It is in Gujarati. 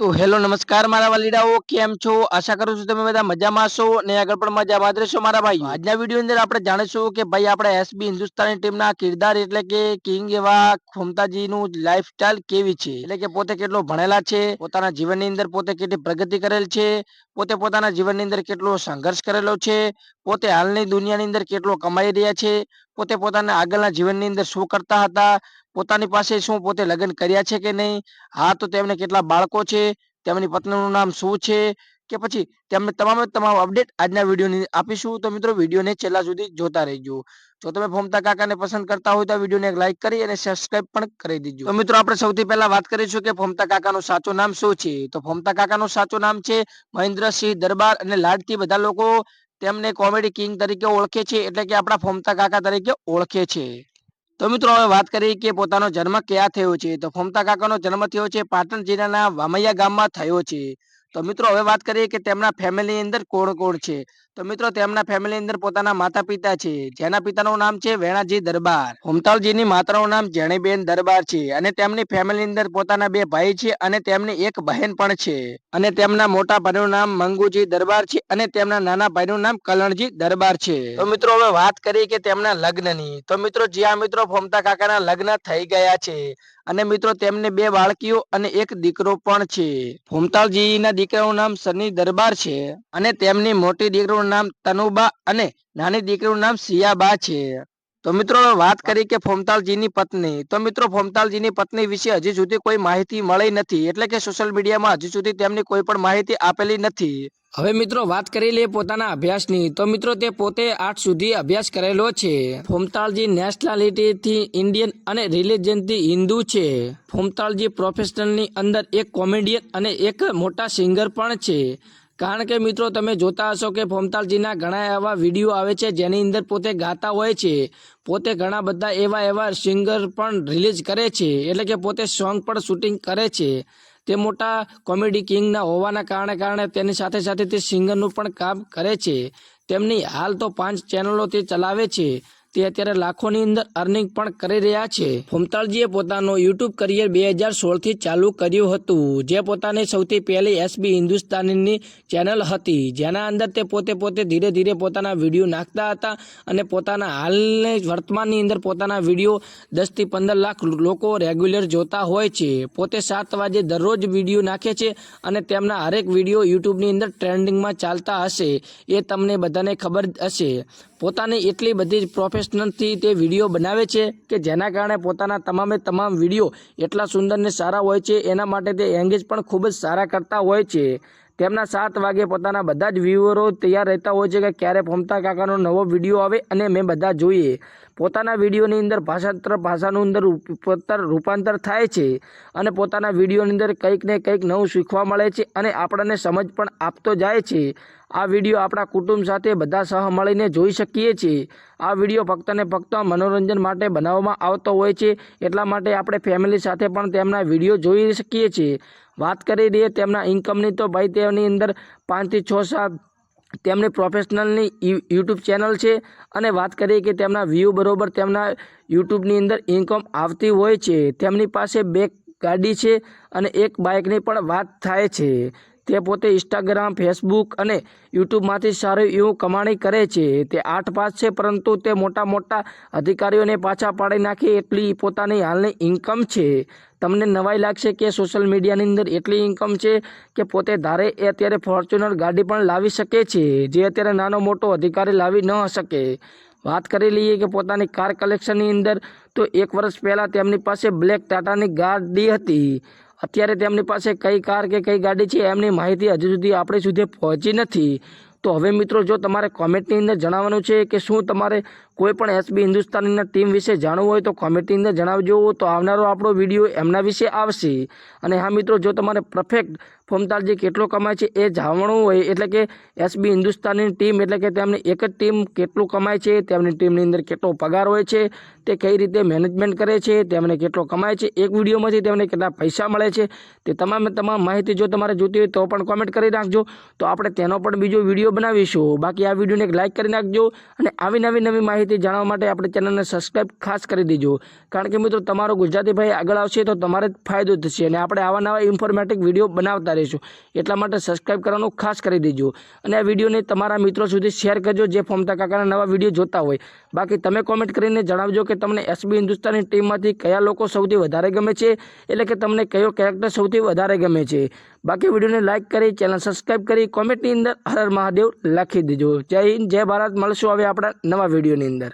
તો હેલો, નમસ્કાર મારા વાલીડાઓ, કેમ છો? આશા કરું છું તમે બધા મજામાં છો અને આગળ પણ મજામાં જ રહેશો મારા ભાઈ આજના વીડિયો અંદર આપણે જાણીશું કે ભાઈ આપણે એસબી હિન્દુસ્તાની ટીમના કિરદાર એટલે કે કિંગ એવા ખુમતાજીનું લાઈફસ્ટાઈલ કેવી છે? એટલે કે પોતે કેટલો ભણેલા છે, પોતાના જીવનની અંદર પોતે કેટલી પ્રગતિ કરેલ છે, પોતે પોતાના જીવનની અંદર કેટલો સંઘર્ષ કરેલો છે, પોતે હાલની દુનિયાની અંદર કેટલો કમાઈ રહ્યા છે, પોતે પોતાના આગળના જીવનની અંદર શું કરતા હતા પોતાની પાસે શું પોતે લગ્ન કર્યા છે કે નહીં? હા, તો તેમને કેટલા બાળકો છે? તેમની પત્નીનું નામ શું છે? કે પછી તેમને તમામે તમામ અપડેટ આજના વિડીયોની આપીશું. તો મિત્રો, વિડીયોને છેલ્લા સુધી જોતા રહેજો. જો તમે ફોમતા કાકાને પસંદ કરતા હોય તો વિડીયોને એક લાઈક કરી અને સબસ્ક્રાઇબ પણ કરી દીજો. તો મિત્રો, આપણે સૌથી પહેલા વાત કરીશું કે ફોમતા કાકાનું સાચું નામ શું છે? તો ફોમતા કાકાનું સાચું નામ છે મહેન્દ્રસિંહ દરબાર અને લાડતી બધા લોકો તેમને કોમેડી કિંગ તરીકે ઓળખે છે, એટલે કે આપણા ફોમતા કાકા તરીકે ઓળખે છે. તો મિત્રો, હવે વાત કરીએ કે પોતાનો જન્મ ક્યાં થયો છે? તો ફોમતા કાકાનો જન્મ થયો છે પાટણ જિલ્લાના વામૈયા ગામમાં થયો છે. તો મિત્રો હવે વાત કરીએ કે તેમના ફેમિલી અંદર કોણ કોણ છે? તો મિત્રો તેમના ફેમિલી અંદર પોતાના માતા પિતા છે. જેના પિતાનું નામ છે વેણાજી દરબાર. હોમતાલજીની માતાનું નામ જેણીબેન દરબાર છે. અને તેમની ફેમિલી અંદર પોતાના બે ભાઈ છે અને તેમની એક બહેન પણ છે. અને તેમના મોટા ભાઈનું નામ મંગુજી દરબાર છે અને તેમના નાના ભાઈનું નામ કલણજી દરબાર છે. તો મિત્રો હવે વાત કરીએ કે તેમના લગ્નની. તો મિત્રો જ્યાં મિત્રો ફોમતા કાકાના લગ્ન થઈ ગયા છે. અને મિત્રો તેમને બે બાળકીઓ અને એક દીકરો પણ છે. ફોમતાલજીના દીકરાનું નામ સની દરબાર છે અને તેમની મોટી દીકરીનું નામ તનુબા અને નાની દીકરીનું નામ સિયાબા છે. તો મિત્રો વાત કરી કે ફોમતાલજીની પત્ની. તો મિત્રો ફોમતાલજીની પત્ની વિશે હજી સુધી કોઈ માહિતી મળી નથી. એટલે કે સોશિયલ મીડિયામાં હજી સુધી તેમની કોઈ પણ માહિતી આપેલી નથી. હવે મિત્રો વાત કરી લઈએ પોતાના અભ્યાસની. તો મિત્રો તે પોતે આઠ સુધી અભ્યાસ કરેલો છે. ફોમતાલજી નેશનાલિટીથી ઇન્ડિયન અને રિલિજનથી હિન્દુ છે. ફોમતાલજી પ્રોફેશનલની અંદર એક કોમેડિયન અને એક મોટા સિંગર પણ છે. કારણ કે મિત્રો, તમે જોતા હશો કે ફોમતાલજીના ઘણા એવા વીડિયો આવે છે, જેની અંદર પોતે ગાતા હોય છે. પોતે ઘણા બધા એવા એવા સિંગર પણ રિલીઝ કરે છે, એટલે કે પોતે સોંગ પણ શૂટિંગ કરે છે. તે મોટા કોમેડી કિંગના હોવાના કારણે કારણે તેની સાથે સાથે તે સિંગરનું પણ કામ કરે છે. તેમની હાલ તો પાંચ ચેનલો તે ચલાવે છે. તે અત્યારે લાખોની અંદર અર્નિંગ પણ કરી રહ્યા છે. ફોમતાળજીએ પોતાનું યુટ્યુબ કરિયર બે હજાર સોળથી ચાલુ કર્યું હતું. જે પોતાની સૌથી પહેલી એસબી હિન્દુસ્તાનીની ચેનલ હતી. જેના અંદર તે પોતે પોતે ધીરે ધીરે પોતાના વીડિયો નાખતા હતા અને પોતાના હાલને વર્તમાનની અંદર પોતાના વીડિયો દસથી પંદર લાખ લોકો રેગ્યુલર જોતા હોય છે. પોતે સાત વાગે દરરોજ વીડિયો નાખે છે અને તેમના હરેક વીડિયો યુટ્યુબની અંદર ટ્રેન્ડિંગમાં ચાલતા હશે. એ તમને બધાને ખબર હશે. પોતાની એટલી બધી જ પ્રોફેશનલથી તે વીડિયો બનાવે છે કે જેના કારણે પોતાના તમામે તમામ વીડિયો એટલા સુંદર ને સારા હોય છે, એના માટે તે એંગેજ પણ ખૂબ જ સારા કરતા હોય છે. તેમના સાત વાગે પોતાના બધા જ વ્યૂવરો તૈયાર રહેતા હોય છે કે ક્યારે ફોમતા કાકાનો નવો વીડિયો આવે અને મેં બધા જોઈએ. પોતાના વિડીયોની અંદર ભાષાંતર, ભાષાનું અંદર રૂપાંતર થાય છે અને પોતાના વિડીયોની અંદર કંઈક ને કંઈક નવું શીખવા મળે છે અને આપણને સમજ પણ આપતો જાય છે. આ વીડિયો આપણા કુટુંબ સાથે બધા સહ મળીને જોઈ શકીએ છીએ આ વીડિયો ફક્ત ને ફક્ત મનોરંજન માટે બનાવવામાં આવતો હોય છે. એટલા માટે આપણે ફેમિલી સાથે પણ તેમના વીડિયો જોઈ શકીએ છીએ. વાત કરી દઈએ, તેમના ઇન્કમની તો ભાઈ તેની અંદર પાંચથી છ સાત તેમની પ્રોફેશનલની યુટ્યુબ ચેનલ છે. અને વાત કરીએ કે તેમના વ્યૂ બરોબર તેમના યુટ્યુબની અંદર ઇન્કમ આવતી હોય છે. તેમની પાસે બે ગાડી છે અને એક બાઇકની પણ વાત થાય છે. તે પોતે ઇન્સ્ટાગ્રામ ફેસબુક અને યુટ્યુબમાંથી સારું એવું કમાણી કરે છે. તે આઠ પાસ છે, પરંતુ તે મોટા મોટા અધિકારીઓને પાછા પાડી નાખે એટલી પોતાની હાલની ઇન્કમ છે. તમને નવાઈ લાગશે કે સોશિયલ મીડિયાની અંદર એટલી ઇન્કમ છે કે પોતે ધારે એ અત્યારે ફોર્ચ્યુનર ગાડી પણ લાવી શકે છે, જે અત્યારે નાનો મોટો અધિકારી લાવી ન શકે. વાત કરી લઈએ કે પોતાની કાર કલેક્શનની અંદર તો એક વર્ષ પહેલાં તેમની પાસે બ્લેક ટાટાની ગાડી હતી. અત્યારે તેમની પાસે કઈ કાર કે કઈ ગાડી છે એમની માહિતી હજુ સુધી આપણે સુધી પહોંચી નથી. તો હવે મિત્રો, જો તમારે કોમેન્ટની અંદર જણાવવાનું છે કે શું તમારે કોઈ પણ એસબી હિન્દુસ્તાનીના ટીમ વિશે જાણવું હોય તો કોમેન્ટની અંદર જણાવજો. તો આવનારો આપણો વીડિયો એમના વિશે આવશે. અને હા મિત્રો, જો તમારે પરફેક્ટ ફોમતાલજી કેટલો કમાય છે એ જાણવું હોય, એટલે કે એસબી હિન્દુસ્તાનની ટીમ, એટલે કે તેમની એક જ ટીમ કેટલું કમાય છે, તેમની ટીમની અંદર કેટલો પગાર હોય છે, તે કઈ રીતે મેનેજમેન્ટ કરે છે, તેમને કેટલો કમાય છે, એક વિડીયોમાંથી તેમને કેટલા પૈસા મળે છે, તે તમામે તમામ માહિતી જો તમારે જોતી હોય તો પણ કોમેન્ટ કરી નાખજો. તો આપણે તેનો પણ બીજો વીડિયો બનાવીશું. બાકી આ વિડીયોને એક લાઇક કરી નાખજો અને આવી નવી નવી માહિતી જાણવા માટે આપણે ચેનલને સબસ્ક્રાઈબ ખાસ કરી દેજો. કારણ કે મિત્રો, તમારો ગુજરાતી ભાઈ આગળ આવશે તો તમારે જ ફાયદો થશે અને આપણે આવા નવા ઇન્ફોર્મેટિવ વીડિયો બનાવતા રહીશું. એટલા માટે સબસ્ક્રાઈબ કરવાનું ખાસ કરી દેજો. અને આ વિડીયોને તમારા મિત્રો સુધી શેર કરજો જે ફોમતા કાકાના નવા વીડિયો જોતા હોય. બાકી તમે કોમેન્ટ કરીને જણાવજો કે તમને એસબી હિન્દુસ્તાની ટીમમાંથી કયા લોકો સૌથી વધારે ગમે છે, એટલે કે તમને કયો કેરેક્ટર સૌથી વધારે ગમે છે. બાકી વિડીયોને લાઇક કરી, ચેનલ સબસ્ક્રાઇબ કરી કોમેન્ટની અંદર હર મહાદેવ લખી દેજો. જય હિન્દ, જય ભારત. મળશું હવે આપણા નવા વિડીયોની અંદર.